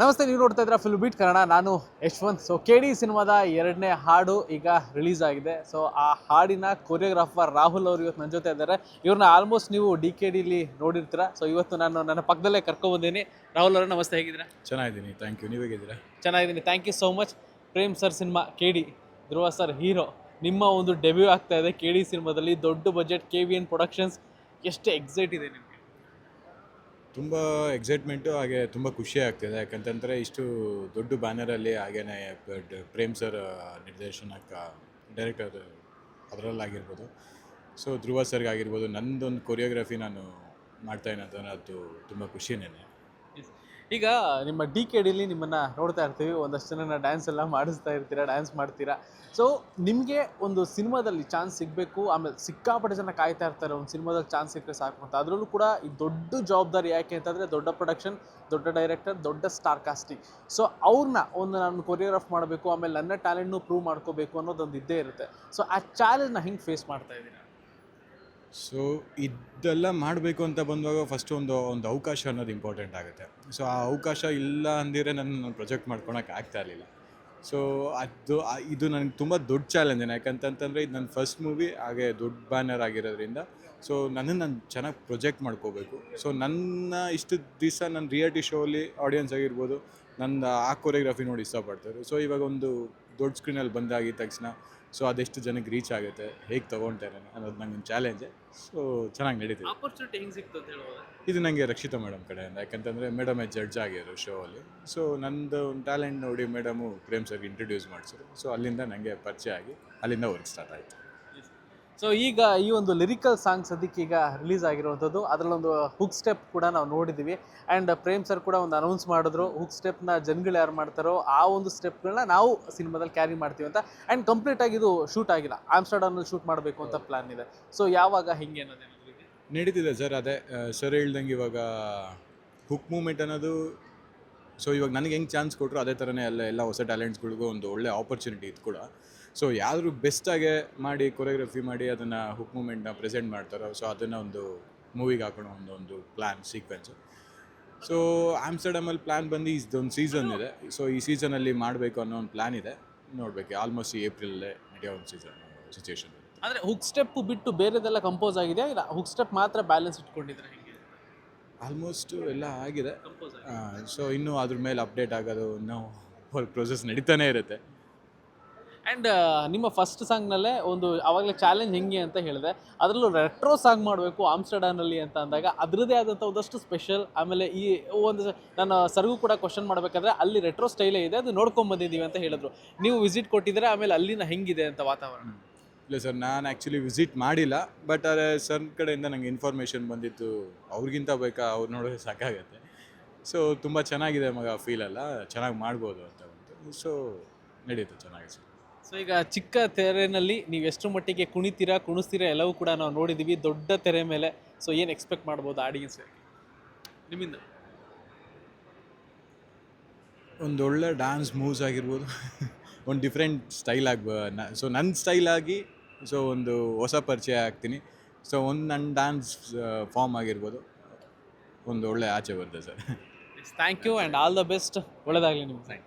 ನಮಸ್ತೆ ನೀವು ನೋಡ್ತಾ ಇದ್ದೀರಾ ಫುಲ್ ಬೀಟ್ ಕನ್ನಡ ನಾನು ಯಶ್ವಂತ್. ಸೊ ಕೆ ಡಿ ಸಿನಿಮಾದ ಎರಡನೇ ಹಾಡು ಈಗ ರಿಲೀಸ್ ಆಗಿದೆ. ಸೊ ಆ ಹಾಡಿನ ಕೊರಿಯೋಗ್ರಾಫರ್ ರಾಹುಲ್ ಅವರು ಇವತ್ತು ನನ್ನ ಜೊತೆ ಇದ್ದಾರೆ. ಇವ್ರನ್ನ ಆಲ್ಮೋಸ್ಟ್ ನೀವು ಡಿ ಕೆ ಡಿಲಿ ನೋಡಿರ್ತೀರ. ಸೊ ಇವತ್ತು ನಾನು ನನ್ನ ಪಕ್ಕದಲ್ಲೇ ಕರ್ಕೊಬಂದಿನಿ ರಾಹುಲ್ ಅವರು ನಮಸ್ತೆ ಹೇಗಿದ್ದೀರಾ? ಚೆನ್ನಾಗಿದ್ದೀನಿ. ಥ್ಯಾಂಕ್ ಯು ನೀವು ಹೇಗಿದ್ದೀರಾ? ಚೆನ್ನಾಗಿದ್ದೀನಿ. Thank you so much Prem sir cinema K D Dhruva sir hero. ನಿಮ್ಮ ಒಂದು ಡೆಬ್ಯೂ ಆಗ್ತಾ ಇದೆ ಕೆ ಡಿ ಸಿನಿಮಾದಲ್ಲಿ. ದೊಡ್ಡ budget K V N productions ಎಷ್ಟು ಎಕ್ಸೈಟ್ ಇದೆ ನಿಮಗೆ. ತುಂಬ ಎಕ್ಸೈಟ್ಮೆಂಟು ಹಾಗೆ ತುಂಬ ಖುಷಿ ಆಗ್ತಿದೆ. ಯಾಕಂತಂದರೆ ಇಷ್ಟು ದೊಡ್ಡ ಬ್ಯಾನರಲ್ಲಿ ಹಾಗೇ ಪ- ಪ್ರೇಮ್ ಸರ್ ನಿರ್ದೇಶನಕ ಡೈರೆಕ್ಟರ್ ಅದರಲ್ಲಾಗಿರ್ಬೋದು. ಸೊ ಧ್ರುವ ಸರ್ಗಾಗಿರ್ಬೋದು ನಂದೊಂದು ಕೊರಿಯೋಗ್ರಫಿ ನಾನು ಮಾಡ್ತಾ ಇದ್ದೀನಿ ಅದು ತುಂಬ ಖುಷಿನೇ ಈಗ ನಿಮ್ಮ ಡಿ ಕೆ ಡಿಲಿ ನಿಮ್ಮನ್ನ ನೋಡ್ತಾ ಇರ್ತೀವಿ, ಒಂದಷ್ಟು ಜನ ಡ್ಯಾನ್ಸ್ ಎಲ್ಲ ಮಾಡಿಸ್ತಾ ಇರ್ತೀರಾ ಡ್ಯಾನ್ಸ್ ಮಾಡ್ತೀರಾ. ಸೊ ನಿಮಗೆ ಒಂದು ಸಿನಿಮಾದಲ್ಲಿ ಚಾನ್ಸ್ ಸಿಗಬೇಕು, ಆಮೇಲೆ ಸಿಕ್ಕಾಪಟ್ಟೆ ಜನ ಕಾಯ್ತಾ ಇರ್ತಾರೆ, ಒಂದು ಸಿನಿಮಾದಲ್ಲಿ ಚಾನ್ಸ್ ಸಿಕ್ಕರೆ ಸಾಕು ಅಂತ. ಅದರಲ್ಲೂ ಕೂಡ ಈ ದೊಡ್ಡ ಜವಾಬ್ದಾರಿ ಯಾಕೆ ಅಂತಂದರೆ, ದೊಡ್ಡ ಪ್ರೊಡಕ್ಷನ್ ದೊಡ್ಡ ಡೈರೆಕ್ಟರ್ ದೊಡ್ಡ ಸ್ಟಾರ್ ಕಾಸ್ಟಿಂಗ್ ಸೊ ಅವ್ರನ್ನ ಒಂದು ನಾನು ಕೊರಿಯೋಗ್ರಾಫ್ ಮಾಡಬೇಕು, ಆಮೇಲೆ ನನ್ನ ಟ್ಯಾಲೆಂಟ್ನು ಪ್ರೂವ್ ಮಾಡ್ಕೋಬೇಕು ಅನ್ನೋದೊಂದು ಇದ್ದೇ ಇರುತ್ತೆ. ಸೊ ಆ ಚಾಲೆಂಜ್ನ ಹೆಂಗೆ ಫೇಸ್ ಮಾಡ್ತಾ ಇದ್ದೀರಾ? ಸೊ ಇದೆಲ್ಲ ಮಾಡಬೇಕು ಅಂತ ಬಂದಾಗ ಫಸ್ಟ್ ಒಂದು ಒಂದು ಅವಕಾಶ ಅನ್ನೋದು ಇಂಪಾರ್ಟೆಂಟ್ ಆಗುತ್ತೆ. ಸೊ ಆ ಅವಕಾಶ ಇಲ್ಲ ಅಂದಿದ್ರೆ ನನ್ನ ಪ್ರೊಜೆಕ್ಟ್ ಮಾಡ್ಕೊಳಕ್ಕೆ ಆಗ್ತಾ ಇರಲಿಲ್ಲ. ಸೊ ಅದು ಇದು ನನಗೆ ತುಂಬ ದೊಡ್ಡ ಚಾಲೆಂಜ್ ಯಾಕಂತಂತಂದರೆ ಇದು ನನ್ನ ಫಸ್ಟ್ ಮೂವಿ ಹಾಗೆ ದೊಡ್ಡ ಬ್ಯಾನರ್ ಆಗಿರೋದ್ರಿಂದ. ಸೊ ನನ್ನನ್ನು ನಾನು ಚೆನ್ನಾಗಿ ಪ್ರೊಜೆಕ್ಟ್ ಮಾಡ್ಕೋಬೇಕು. ಸೊ ನನ್ನ ಇಷ್ಟು ದಿವಸ ನನ್ನ ರಿಯಾಲಿಟಿ ಶೋಲಿ ಆಡಿಯನ್ಸ್ ಆಗಿರ್ಬೋದು. ನನ್ನ ಆ ಕೊರಿಯೋಗ್ರಫಿ ನೋಡಿ ಇಷ್ಟಪಡ್ತಾರೆ. ಸೊ ಇವಾಗ ಒಂದು ದೊಡ್ಡ ಸ್ಕ್ರೀನಲ್ಲಿ ಬಂದಾಗಿದ್ದ ತಕ್ಷಣ ಸೊ ಅದೆಷ್ಟು ಜನಕ್ಕೆ ರೀಚ್ ಆಗುತ್ತೆ. ಹೇಗೆ ತೊಗೊಳ್ತಾರೆ ಅನ್ನೋದು ನಂಗೆ ಚಾಲೆಂಜೆ ಸೊ ಚೆನ್ನಾಗಿ ನಡೀತಿದೆ. ಆಪರ್ಚುನಿಟಿ ಹೆಂಗೆ ಸಿಕ್ತು ಅಂತ ಹೇಳ್ಬೋದು ಇದು ನನಗೆ ರಕ್ಷಿತಾ ಮೇಡಮ್ ಕಡೆಯಿಂದ. ಯಾಕಂತಂದರೆ ಮೇಡಮೇ ಜಡ್ಜ್ ಆಗಿರೋ ಶೋ ಅಲ್ಲಿ ಸೊ ನಂದು ಒಂದು ಟ್ಯಾಲೆಂಟ್ ನೋಡಿ ಮೇಡಮು ಪ್ರೇಮ್ ಸರ್ಗೆ ಇಂಟ್ರೊಡ್ಯೂಸ್ ಮಾಡಿಸಿದ್ರು. ಸೊ ಅಲ್ಲಿಂದ ನನಗೆ ಪರಿಚಯ ಆಗಿ ಅಲ್ಲಿಂದ ವರ್ಕ್ ಸ್ಟಾರ್ಟ್ ಆಯಿತು. ಸೊ ಈಗ ಈ ಒಂದು ಲಿರಿಕಲ್ ಸಾಂಗ್ ಅದಕ್ಕೆ ಈಗ ರಿಲೀಸ್ ಆಗಿರುವಂಥದ್ದು. ಅದರಲ್ಲೊಂದು ಹುಕ್ ಸ್ಟೆಪ್ ಕೂಡ ನಾವು ನೋಡಿದ್ದೀವಿ. ಆ್ಯಂಡ್ ಪ್ರೇಮ್ ಸರ್ ಕೂಡ ಒಂದು ಅನೌನ್ಸ್ ಮಾಡಿದ್ರು ಹುಕ್ ಸ್ಟೆಪ್ನ ಜನಗಳು ಯಾರು ಮಾಡ್ತಾರೋ ಆ ಒಂದು ಸ್ಟೆಪ್ಗಳನ್ನ ನಾವು ಸಿನಿಮಾದಲ್ಲಿ ಕ್ಯಾರಿ ಮಾಡ್ತೀವಿ ಅಂತ. ಆ್ಯಂಡ್ ಕಂಪ್ಲೀಟ್ ಆಗಿ ಇದು ಶೂಟ್ ಆಗಿಲ್ಲ. ಆಮ್ಸ್ಟರ್ಡಾಮ್ನಲ್ಲಿ ಶೂಟ್ ಮಾಡಬೇಕು ಅಂತ ಪ್ಲಾನ್ ಇದೆ. ಸೊ ಯಾವಾಗ ಹಿಂಗೆ ಇದೆ? ನಡೀತಿದೆ ಸರ್ ಅದೇ ಸರ್ ಹೇಳ್ದಂಗೆ ಇವಾಗ ಹುಕ್ ಮೂಮೆಂಟ್ ಅನ್ನೋದು ಸೊ ಇವಾಗ ನನಗೆ ಹೆಂಗೆ ಚಾನ್ಸ್ ಕೊಟ್ಟರು ಅದೇ ಥರನೇ ಅಲ್ಲ ಎಲ್ಲ ಹೊಸ ಟ್ಯಾಲೆಂಟ್ಸ್ಗಳಿಗೂ ಒಂದು ಒಳ್ಳೆ ಆಪರ್ಚುನಿಟಿ ಇದು ಕೂಡ. ಸೊ ಯಾರು ಬೆಸ್ಟಾಗೆ ಮಾಡಿ ಕೊರಿಯೋಗ್ರಫಿ ಮಾಡಿ ಅದನ್ನು ಹುಕ್ ಮೂಮೆಂಟ್ನ ಪ್ರೆಸೆಂಟ್ ಮಾಡ್ತಾರೋ ಸೊ ಅದನ್ನು ಒಂದು ಮೂವಿಗೆ ಹಾಕೋಣ ಒಂದು ಒಂದು ಪ್ಲ್ಯಾನ್ ಸೀಕ್ವೆನ್ಸು ಸೊ ಆಮ್ಸ್ಟರ್ಡಮಲ್ಲಿ ಪ್ಲ್ಯಾನ್ ಬಂದು ಇದೊಂದು ಸೀಸನ್ ಇದೆ. ಸೊ ಈ ಸೀಸನಲ್ಲಿ ಮಾಡಬೇಕು ಅನ್ನೋ ಒಂದು ಪ್ಲ್ಯಾನ್ ಇದೆ. ನೋಡಬೇಕು ಆಲ್ಮೋಸ್ಟ್ ಈ ಏಪ್ರಿಲಲ್ಲೇ ನಡೆಯೋ ಒಂದು ಸೀಸನ್ ಸಿಚುವೇಷನ್ ಅಂದರೆ ಹುಕ್ ಸ್ಟೆಪ್ ಬಿಟ್ಟು ಬೇರೆದೆಲ್ಲ ಕಂಪೋಸ್ ಆಗಿದೆ ಇಲ್ಲ ಹುಕ್ ಸ್ಟೆಪ್ ಮಾತ್ರ ಬ್ಯಾಲೆನ್ಸ್ ಇಟ್ಕೊಂಡಿದ್ರೆ ಆಲ್ಮೋಸ್ಟ್ ಎಲ್ಲ ಆಗಿದೆ. ಸೊ ಇನ್ನೂ ಅದ್ರ ಮೇಲೆ ಅಪ್ಡೇಟ್ ಆಗೋದು ನಾವು ವರ್ಕ್ ಪ್ರೊಸೆಸ್ ನಡೀತಾನೆ ಇರುತ್ತೆ. ಆ್ಯಂಡ್ ನಿಮ್ಮ ಫಸ್ಟ್ ಸಾಂಗ್ನಲ್ಲೇ ಒಂದು ಆವಾಗಲೇ ಚಾಲೆಂಜ್ ಹೆಂಗೆ ಅಂತ ಹೇಳಿದೆ. ಅದರಲ್ಲೂ ರೆಟ್ರೋ ಸಾಂಗ್ ಮಾಡಬೇಕು ಆಮ್ಸ್ಟರ್ಡಾನಲ್ಲಿ ಅಂತ ಅಂದಾಗ ಅದರದ್ದೇ ಆದಂಥ ಒಂದಷ್ಟು ಸ್ಪೆಷಲ್ ಆಮೇಲೆ ಈ ಒಂದು ನಾನು ಸರ್ಗೂ ಕೂಡ ಕ್ವಶನ್ ಮಾಡಬೇಕಾದ್ರೆ ಅಲ್ಲಿ ರೆಟ್ರೋ ಸ್ಟೈಲೇ ಇದೆ, ಅದು ನೋಡ್ಕೊಂಬಂದಿದ್ದೀವಿ ಅಂತ ಹೇಳಿದ್ರು. ನೀವು ವಿಸಿಟ್ ಕೊಟ್ಟಿದ್ದರೆ, ಆಮೇಲೆ ಅಲ್ಲಿನ ಹೆಂಗಿದೆ ಅಂತ ವಾತಾವರಣ? ಇಲ್ಲ ಸರ್, ನಾನು ಆ್ಯಕ್ಚುಲಿ ವಿಸಿಟ್ ಮಾಡಿಲ್ಲ ಬಟ್ ಅದೇ ಸರ್ ಕಡೆಯಿಂದ ನಂಗೆ ಇನ್ಫಾರ್ಮೇಷನ್ ಬಂದಿತ್ತು ಅವ್ರಿಗಿಂತ ಬೇಕಾ, ಅವ್ರು ನೋಡೋದು ಸಾಕಾಗತ್ತೆ. ಸೊ ತುಂಬ ಚೆನ್ನಾಗಿದೆ ಮಗ ಫೀಲ್ ಎಲ್ಲ, ಚೆನ್ನಾಗಿ ಮಾಡ್ಬೋದು ಅಂತ ಬಂತು ಸೊ ನಡೀತು ಚೆನ್ನಾಗಿ ಸರ್. ಸೊ ಈಗ ಚಿಕ್ಕ ತೆರೆನಲ್ಲಿ ನೀವು ಎಷ್ಟು ಮಟ್ಟಿಗೆ ಕುಣಿತೀರಾ ಕುಣಿಸ್ತೀರಾ ಎಲ್ಲವೂ ಕೂಡ ನಾವು ನೋಡಿದ್ದೀವಿ ದೊಡ್ಡ ತೆರೆ ಮೇಲೆ. ಸೊ ಏನು ಎಕ್ಸ್ಪೆಕ್ಟ್ ಮಾಡ್ಬೋದು ಆಡಿಯನ್ಸ್ ನಿಮ್ಮಿಂದ? ಒಂದು ಒಳ್ಳೆ ಡ್ಯಾನ್ಸ್ ಮೂವ್ಸ್ ಆಗಿರ್ಬೋದು. ಒಂದು ಡಿಫ್ರೆಂಟ್ ಸ್ಟೈಲ್ ಆಗಿ ಸೊ ನನ್ನ ಸ್ಟೈಲ್ ಆಗಿ ಸೊ ಒಂದು ಹೊಸ ಪರಿಚಯ ಆಗ್ತೀನಿ. ಸೊ ಒಂದು ನನ್ನ ಡ್ಯಾನ್ಸ್ ಫಾರ್ಮ್ ಆಗಿರ್ಬೋದು. ಒಂದು ಒಳ್ಳೆ ಆಚೆ ಬರ್ತದೆ sir. Thank you and all the best ಒಳ್ಳೆಯದಾಗಲಿ ನಿಮ್ಗೆ.